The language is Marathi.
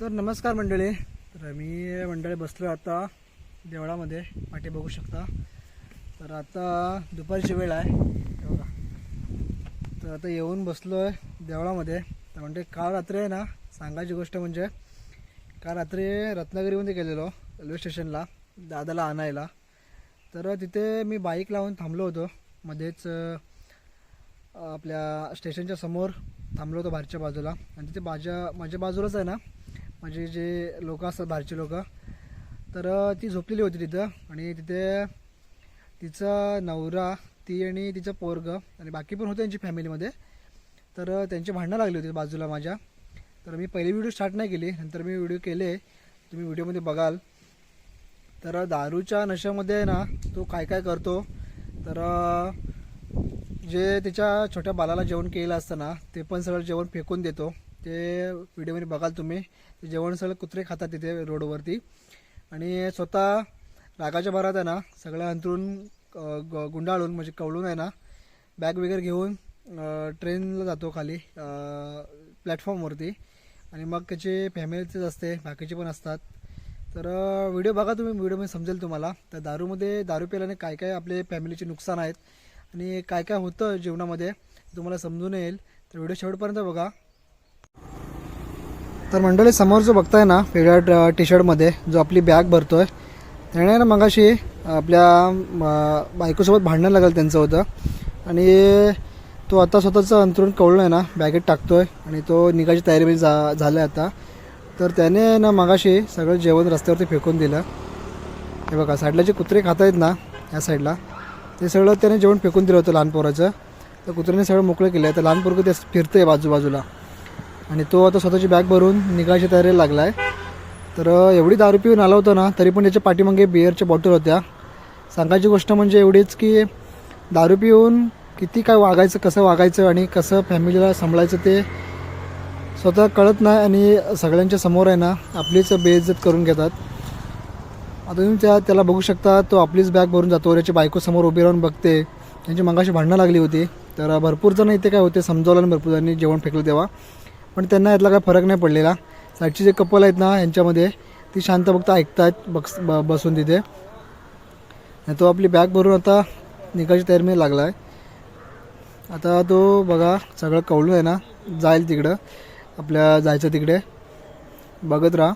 तर नमस्कार मंडळी. तर मी मंडळी बसलो आता देवळामध्ये. पाठी बघू शकता. तर आता दुपारची वेळ आहे. हे बघा. तर आता येऊन बसलो आहे देवळामध्ये. तर म्हणजे काल रात्री आहे ना सांगायची गोष्ट म्हणजे काल रात्री रत्नागिरीमध्ये गेलेलो रेल्वे स्टेशनला दादाला आणायला. तर तिथे मी बाईक लावून थांबलो होतो. मध्येच आपल्या स्टेशनच्या समोर थांबलो होतो बाहेरच्या बाजूला. आणि तिथे माझ्या माझ्या बाजूलाच आहे ना म्हणजे जे लोक असतात बाहेरचे लोक तर ती झोपलेली होती तिथं आणि तिथे तिचा नवरा ती आणि तिचं पोरग आणि बाकी पण होते त्यांची फॅमिलीमध्ये तर त्यांची भांडणं लागली होती बाजूला माझ्या. तर मी पहिली व्हिडिओ स्टार्ट नाही केली नंतर मी व्हिडिओ केले. तुम्ही व्हिडिओमध्ये बघाल. तर दारूच्या नशामध्ये आहे ना तो काय काय करतो? तर जे त्याच्या छोट्या बालाला जेवण केलेलं असतं ना ते पण सगळं जेवण फेकून देतो. ते व्हिडिओमध्ये बघाल तुम्ही. ते जेवण सगळं कुत्रे खातात तिथे रोडवरती. आणि स्वतः रागाच्या भरात आहे ना सगळं अंतरून ग- गुंडाळून म्हणजे कवळून आहे ना बॅग वगैरे घेऊन ट्रेनला जातो खाली प्लॅटफॉर्मवरती. आणि मग त्याचे फॅमिलीचेच असते बाकीचे पण असतात. तर व्हिडिओ बघा तुम्ही व्हिडिओमध्ये समजेल तुम्हाला. तर दारूमध्ये दारू प्यायल्याने काय काय आपले फॅमिलीचे नुकसान आहेत आणि काय काय होतं जीवनामध्ये तुम्हाला समजून येईल. तर व्हिडिओ शेवटपर्यंत बघा. तर मंडळी समोर जो बघताय ना वेगळ्या टी शर्टमध्ये जो आपली बॅग भरतोय त्याने ना मगाशी आपल्या बायकोसोबत भांडणं लागलं त्यांचं होतं. आणि तो आता स्वतःचं अंतरून कवळलं आहे ना बॅगेत टाकतोय आणि तो निघायची तयारी जा झालं आहे आता. तर त्याने ना मगाशी सगळं जेवण रस्त्यावरती फेकून दिलं. हे बघा साईडला जे कुत्रे खात आहेत ना या साईडला ते सगळं त्याने जेवण फेकून दिलं होतं लहान पोराचं. तर कुत्र्याने सगळं मोकळं केलं आहे तर लहान पोरगं ते फिरतंय बाजूबाजूला. आणि तो आता स्वतःची बॅग भरून निघायची तयारीला लागला आहे तर एवढी दारू पिऊन आला होता ना तरी पण त्याच्या पाठीमागे बिअरच्या बॉटल होत्या. सांगायची गोष्ट म्हणजे एवढीच की दारू पिऊन किती काय वागायचं कसं वागायचं आणि कसं फॅमिलीला सांभाळायचं ते स्वतः कळत नाही आणि सगळ्यांच्या समोर आहे ना आपलीच बेइज्जत करून घेतात. आता तुम्ही त्या त्याला बघू शकता तो आपलीच बॅग भरून जातो त्याची बायकोसमोर उभी राहून बघते. त्यांची मगाशी भांडणं लागली होती. तर भरपूर जण इथे काय होते समजावलं आणि भरपूर जणांनी जेवण फेकलं तेव्हा. पण त्यांना यातला काय फरक नाही पडलेला. साईडची जे कपल आहेत ना यांच्यामध्ये ती शांत फक्त ऐकतात बक्स ब बसून तिथे. नाही तो आपली बॅग भरून आता निघायची मी लागला आहे आता तो बघा सगळं कवळून आहे ना जाईल तिकडं. आपल्या जायचं तिकडे. बघत राहा.